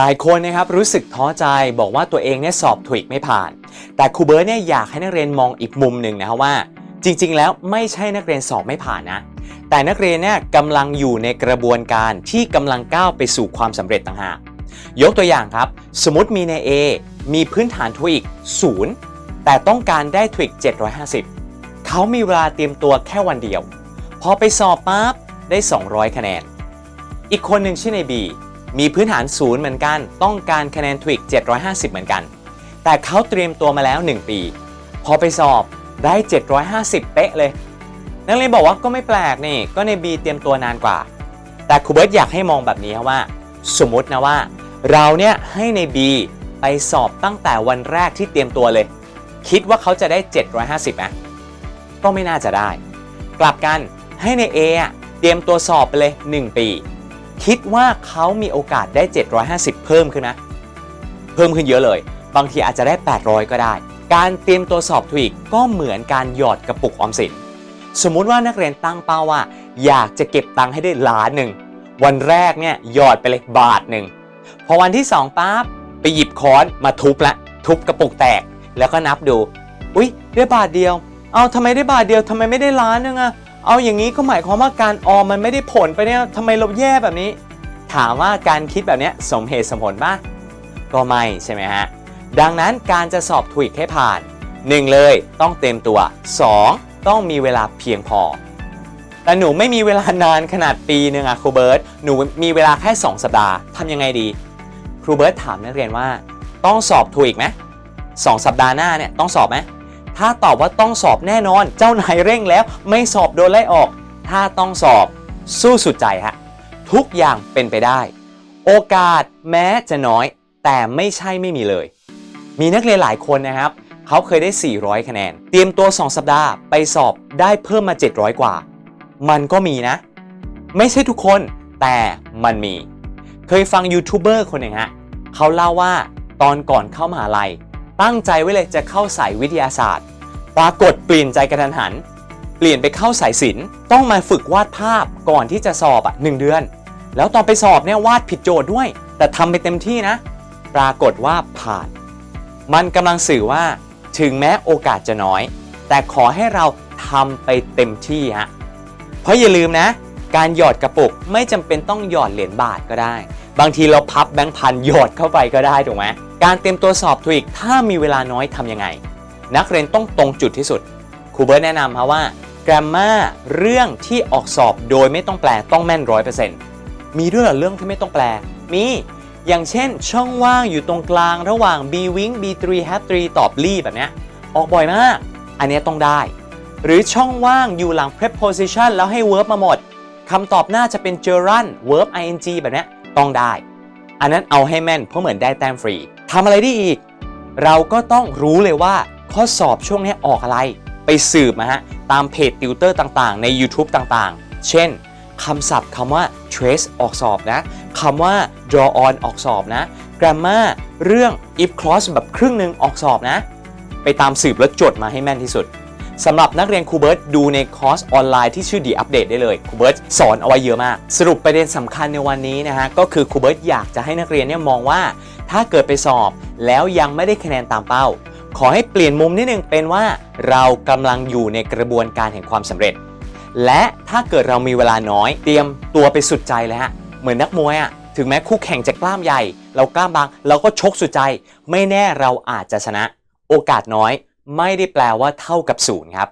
หลายคนนะครับรู้สึกท้อใจบอกว่าตัวเองเนี่ยสอบถูกไม่ผ่าน แต่ครูเบิร์ตเนี่ยอยากให้นักเรียนมองอีกมุมหนึ่งนะครับว่า จริงๆ แล้วไม่ใช่นักเรียนสอบไม่ผ่านนะ แต่นักเรียนเนี่ยกำลังอยู่ในกระบวนการที่กำลังก้าวไปสู่ความสำเร็จต่างหากยกตัวอย่างครับ สมมติมีใน A มีพื้นฐานทวิกศูนย์แต่ต้องการได้ทวิก750 เขามีเวลาเตรียมตัวแค่วันเดียว พอไปสอบปั๊บได้ 200 คะแนน อีกคนหนึ่งชื่อใน B มีพื้นฐานศูนย์เหมือนกัน ต้องการคะแนนทวิก750 เหมือนกัน แต่เขาเตรียมตัวมาแล้ว 1 ปี พอไปสอบได้ 750 เป๊ะเลย นักเรียนบอกว่าก็ไม่แปลกนี่ก็ใน B เตรียมตัวนานกว่า แต่ครูเบิร์ตอยากให้มองแบบนี้ครับว่า สมมตินะว่า เราเนี่ยให้ใน B ไปสอบตั้งแต่วันแรกที่เตรียมตัวเลย คิดว่าเขาจะได้ 750ไหมก็ไม่น่าจะได้ กลับกันให้ใน A อะเตรียมตัวสอบไปเลย 1 ปี คิดว่าเขามีโอกาสได้ 750 เพิ่มขึ้นนะ เพิ่มขึ้นเยอะเลย บางทีอาจจะได้ 800 ก็ได้ การเตรียมตัวสอบทวีกก็เหมือนการหยอดกระปุกออมสิน สมมุติว่านักเรียนตั้งเป้าว่า อยากจะเก็บตังค์ให้ได้ล้านหนึ่ง วันแรกเนี่ยหยอดไปเลยบาทหนึ่ง พอวันที่2ปั๊บไปหยิบค้อนมาทุบละ ทุบกระปุกแตก แล้วก็นับดู อุ๊ยได้บาทเดียว เอาทำไมได้บาทเดียวทำไมไม่ได้ล้านนึงอะ เอาอย่างนี้ก็หมายความว่าการออมมันไม่ได้ผลไปเนี่ยทำไมเราแย่แบบนี้ ถามว่าการคิดแบบนี้สมเหตุสมผลปะก็ไม่ใช่ไหมฮะ ดังนั้นการจะสอบทวิกให้ผ่าน 1 เลยต้องเต็มตัว 2 ต้องมีเวลาเพียงพอ แต่หนูไม่มีเวลานานขนาดปีหนึ่งอะครูเบิร์ตหนูมีเวลาแค่ 2 สัปดาห์ทำยังไงดี ครูเบิร์ตถามนักเรียนว่า ต้องสอบทวิกไหมสองสัปดาห์หน้าเนี่ยต้องสอบไหม ถ้าตอบว่าต้องสอบแน่นอน เจ้านายเร่งแล้วไม่สอบโดนไล่ออก ถ้าต้องสอบ สู้สุดใจฮะทุกอย่างเป็นไปได้ โอกาสแม้จะน้อย แต่ไม่ใช่ไม่มีเลย มีนักเรียนหลายคนนะครับ เขาเคยได้ 400 คะแนน เตรียมตัว 2 สัปดาห์ไปสอบได้เพิ่มมา 700 กว่า มันก็มีนะ ไม่ใช่ทุกคนแต่มันมี เคยฟังยูทูบเบอร์คนหนึ่งฮะเขาเล่าว่าตอนก่อนเข้ามหาลัย ตั้งใจไว้เลยจะเข้าสายวิทยาศาสตร์ ปรากฏเปลี่ยนใจกระทันหัน เปลี่ยนไปเข้าสายศิลป์ต้องมาฝึกวาดภาพก่อนที่จะสอบอะหนึ่งเดือน แล้วตอนไปสอบเนี่ยวาดผิดโจทย์ด้วย แต่ทำไปเต็มที่นะ ปรากฏว่าผ่าน มันกำลังสื่อว่า ถึงแม้โอกาสจะน้อย แต่ขอให้เราทำไปเต็มที่ฮะเพราะอย่าลืมนะ การหยอดกระปุกไม่จำเป็นต้องหยอดเหรียญบาทก็ได้ บางทีเราพับแบงค์พันหยอดเข้าไปก็ได้ถูกไหมการเตรียมตัวสอบทวิกถ้ามีเวลาน้อยทำยังไง นักเรียนต้องตรงจุดที่สุดครูเบิร์ตแนะนำครับว่า grammar เรื่องที่ออกสอบโดยไม่ต้องแปลต้องแม่นร้อยเปอร์เซ็นต์มีด้วยเหรอเรื่องที่ไม่ต้องแปล มีอย่างเช่น ช่องว่างอยู่ตรงกลางระหว่าง b wing be 3 have 3ตอบ ly แบบเนี้ยออกบ่อยมาก อันนี้ต้องได้ หรือช่องว่างอยู่หลัง preposition แล้วให้ verb มาหมดคำตอบน่าจะเป็น gerund verb ing แบบเนี้ยต้องได้ อันนั้นเอาให้แม่นเพราะเหมือนได้แต้มฟรีทำอะไรได้อีก เราก็ต้องรู้เลยว่า ข้อสอบช่วงนี้ออกอะไร ไปสืบมาฮะ ตามเพจติวเตอร์ต่างๆ ใน YouTube ต่างๆ เช่นคำศัพท์คำว่า trace ออกสอบนะคำว่า draw on ออกสอบนะ grammar เรื่อง if clause แบบครึ่งหนึ่งออกสอบนะ ไปตามสืบแล้วจดมาให้แม่นที่สุดสำหรับนักเรียนครูเบิร์ตดูในคอร์สออนไลน์ที่ชื่อ The Update ได้เลยครูเบิร์ตสอนเอาไว้เยอะมาก สรุปประเด็นสำคัญในวันนี้นะฮะ ก็คือครูเบิร์ตอยากจะให้นักเรียนเนี่ยมองว่า ถ้าเกิดไปสอบแล้วยังไม่ได้คะแนนตามเป้า ขอให้เปลี่ยนมุมนิดนึงเป็นว่าเรากำลังอยู่ในกระบวนการแห่งความสำเร็จ และถ้าเกิดเรามีเวลาน้อย เตรียมตัวไปสุดใจเลยฮะเหมือนนักมวยอะถึงแม้คู่แข่งจะกล้ามใหญ่ เรากล้ามบาง เราก็ชกสุดใจ ไม่แน่เราอาจจะชนะ โอกาสน้อย ไม่ได้แปลว่าเท่ากับศูนย์ครับ